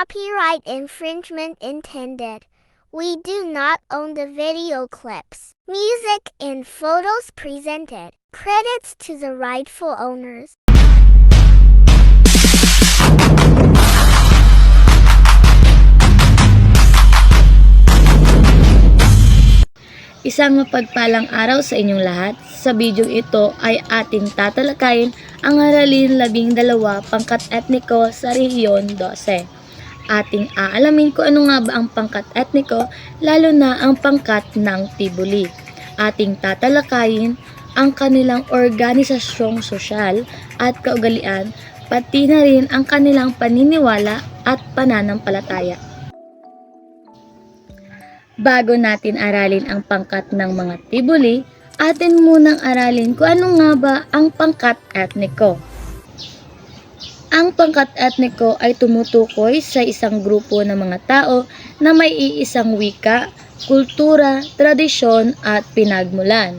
copyright infringement intended. We do not own the video clips. Music and photos presented. Credits to the rightful owners. Isang mapagpalang araw sa inyong lahat. Sa bidyong ito ay ating tatalakayin ang aralin labing dalawa pangkat etniko sa rehiyon 12. Ating aalamin kung ano nga ba ang pangkat etniko, lalo na ang pangkat ng Tibuli. Ating tatalakayin ang kanilang organisasyong sosyal at kaugalian, pati na rin ang kanilang paniniwala at pananampalataya. Bago natin aralin ang pangkat ng mga tibuli, atin munang aralin kung ano nga ba ang pangkat etniko. Ang pangkat etniko ay tumutukoy sa isang grupo ng mga tao na may iisang wika, kultura, tradisyon at pinagmulan.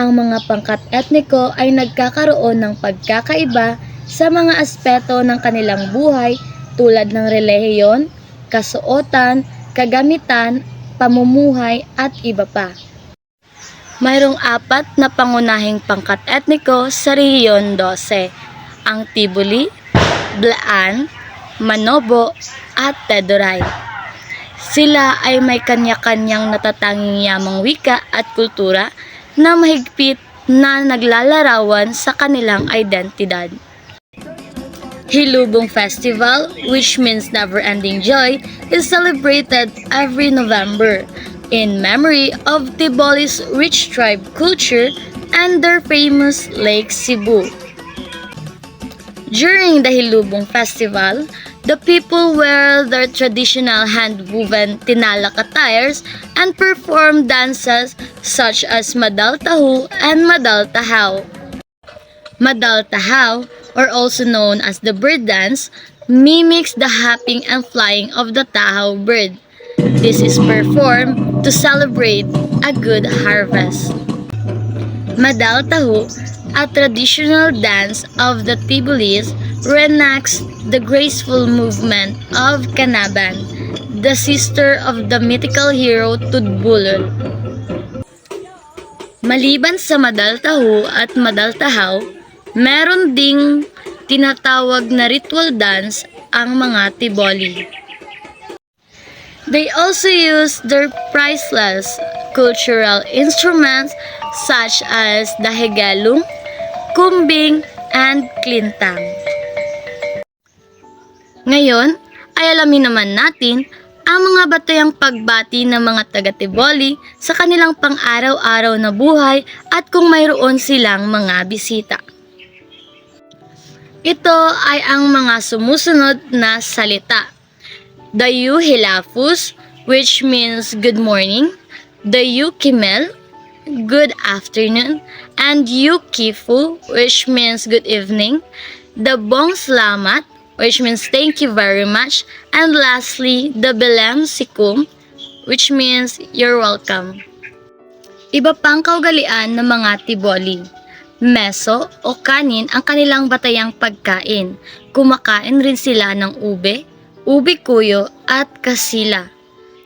Ang mga pangkat etniko ay nagkakaroon ng pagkakaiba sa mga aspeto ng kanilang buhay tulad ng relihiyon, kasuotan, kagamitan, pamumuhay at iba pa. Mayroong apat na pangunahing pangkat etniko sa rehiyon 12, ang Tibuli, Blaan, Manobo at Tedoray. Sila ay may kanya-kanyang natatanging yamang wika at kultura na mahigpit na naglalarawan sa kanilang identidad. Hilubong Festival, which means never-ending joy, is celebrated every November in memory of Tiboli's rich tribe culture and their famous Lake Cebu. During the Hilubong Festival, the people wear their traditional hand-woven tinalak attires and perform dances such as Madal and Madal Tahaw. Madal Tahaw, or also known as the bird dance, mimics the hopping and flying of the Tahaw bird. This is performed to celebrate a good harvest. Madal a traditional dance of the Tibulis, reenacts the graceful movement of Kanaban, the sister of the mythical hero Tudbulul. Maliban sa Madal Tahu at Madal Tahaw, meron ding tinatawag na ritual dance ang mga Tiboli. They also use their priceless cultural instruments such as the hegalung, kumbing, and klintang. Ngayon, ay alamin naman natin ang mga batayang pagbati ng mga taga-Tiboli sa kanilang pang-araw-araw na buhay at kung mayroon silang mga bisita. Ito ay ang mga sumusunod na salita. The Yu Hilafus, which means good morning. The Yu Kimel, good afternoon. And Yu Kifu, which means good evening. The Bong Slamat, which means thank you very much. And lastly, the Belem Sikum, which means you're welcome. Iba pang kaugalian ng mga Tiboli. Meso o kanin ang kanilang batayang pagkain. Kumakain rin sila ng ube, ubi kuyo at kasila.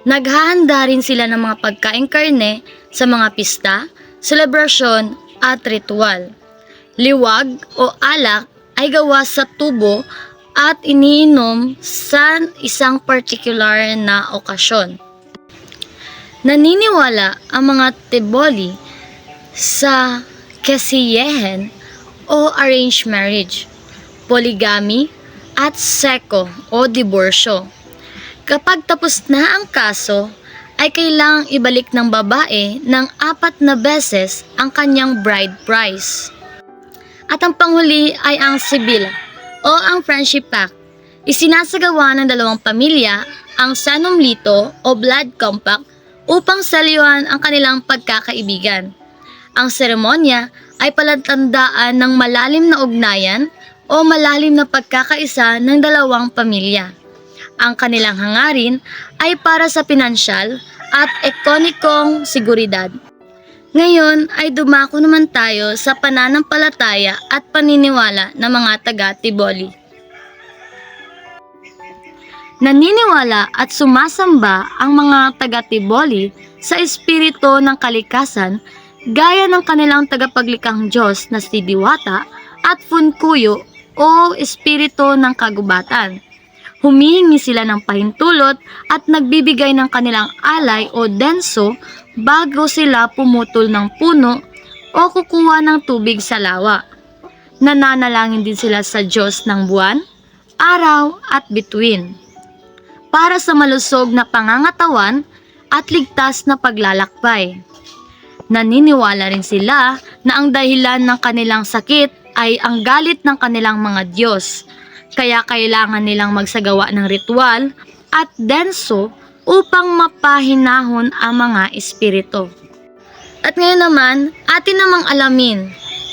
Naghahanda rin sila ng mga pagkain karne sa mga pista, selebrasyon at ritual. Liwag o alak ay gawa sa tubo at iniinom sa isang particular na okasyon. Naniniwala ang mga Tiboli sa kasiyehan o arranged marriage, polygamy, at seko o diborsyo. Kapag tapos na ang kaso, ay kailangang ibalik ng babae ng apat na beses ang kanyang bride price. At ang panghuli ay ang sibila o ang friendship pact. Isinasagawa ng dalawang pamilya ang sanumlito o blood compact upang salyuhan ang kanilang pagkakaibigan. Ang seremonya ay palatandaan ng malalim na ugnayan o malalim na pagkakaisa ng dalawang pamilya. Ang kanilang hangarin ay para sa pinansyal at ekonomikong seguridad. Ngayon ay dumako naman tayo sa pananampalataya at paniniwala ng mga taga-Tiboli. Naniniwala at sumasamba ang mga taga-Tiboli sa espiritu ng kalikasan gaya ng kanilang tagapaglikang Diyos na si Diwata at Funkuyo o espiritu ng kagubatan. Humihingi sila ng pahintulot at nagbibigay ng kanilang alay o denso bago sila pumutol ng puno o kukuha ng tubig sa lawa. Nananalangin din sila sa Diyos ng buwan, araw at bituin para sa malusog na pangangatawan at ligtas na paglalakbay. Naniniwala rin sila na ang dahilan ng kanilang sakit ay ang galit ng kanilang mga Diyos, kaya kailangan nilang magsagawa ng ritual at denso upang mapahinahon ang mga espiritu. At ngayon naman, atin namang alamin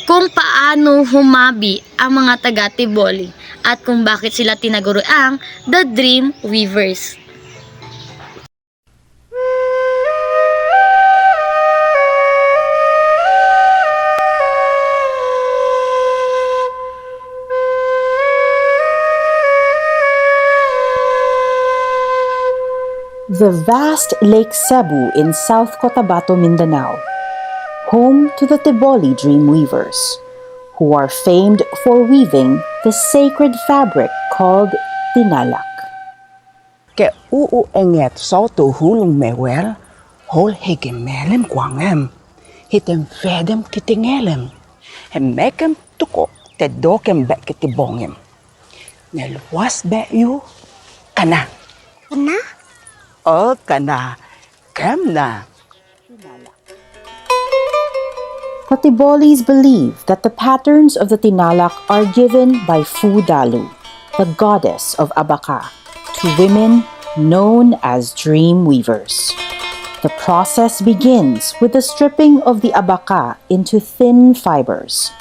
kung paano humabi ang mga taga-Tiboli at kung bakit sila tinaguriang The Dream Weavers. The vast Lake Cebu in South Cotabato, Mindanao, home to the Tiboli dream weavers, who are famed for weaving the sacred fabric called tinalak. Ke uu enget so tu hulung mewel, hol hegemelem kwangem, hitem fedem kitingelem, hem mekem tuko te dokem be kitibongem. Nel was be you, kana, Kana? O kana, kem na. The Tibolis believe that the patterns of the tinalak are given by Fudalu, the goddess of Abaka, to women known as dream weavers. The process begins with the stripping of the abaka into thin fibers.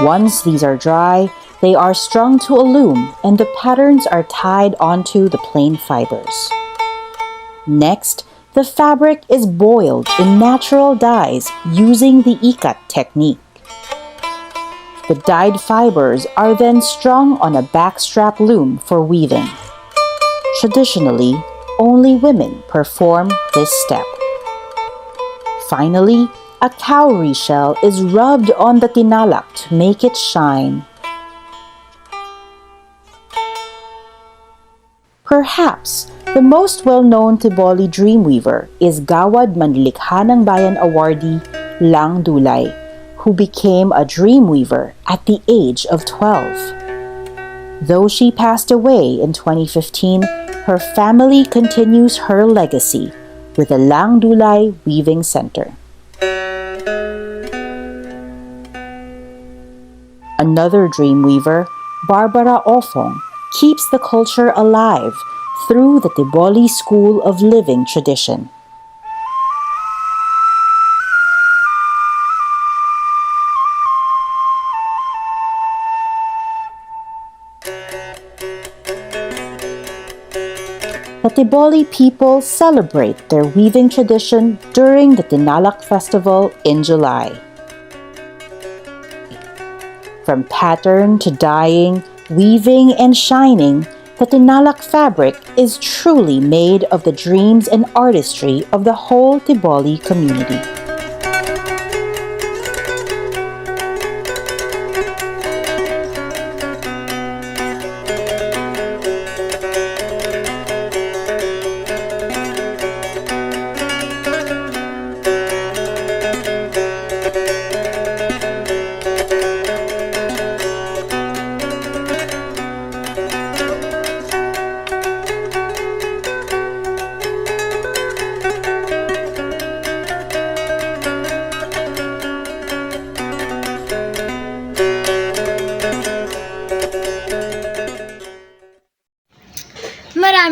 Once these are dry, they are strung to a loom and the patterns are tied onto the plain fibers. Next, the fabric is boiled in natural dyes using the ikat technique. The dyed fibers are then strung on a backstrap loom for weaving. Traditionally, only women perform this step. Finally, a cowrie shell is rubbed on the tinalak to make it shine. Perhaps the most well-known Tiboli dreamweaver is Gawad Manlikha ng Bayan awardee Lang Dulay, who became a dreamweaver at the age of 12. Though she passed away in 2015, her family continues her legacy with the Lang Dulay Weaving Center. Another dreamweaver, Barbara Ofong, keeps the culture alive through the Tiboli School of Living tradition. The Tiboli people celebrate their weaving tradition during the Tinalak Festival in July. From pattern to dyeing, weaving, and shining, that the Tinalak fabric is truly made of the dreams and artistry of the whole Tiboli community.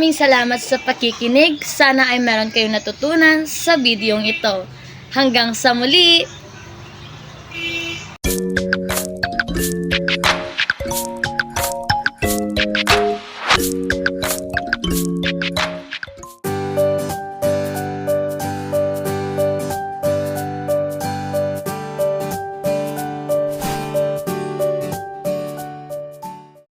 Maraming salamat sa pakikinig. Sana ay meron kayong natutunan sa bidyong ito. Hanggang sa muli,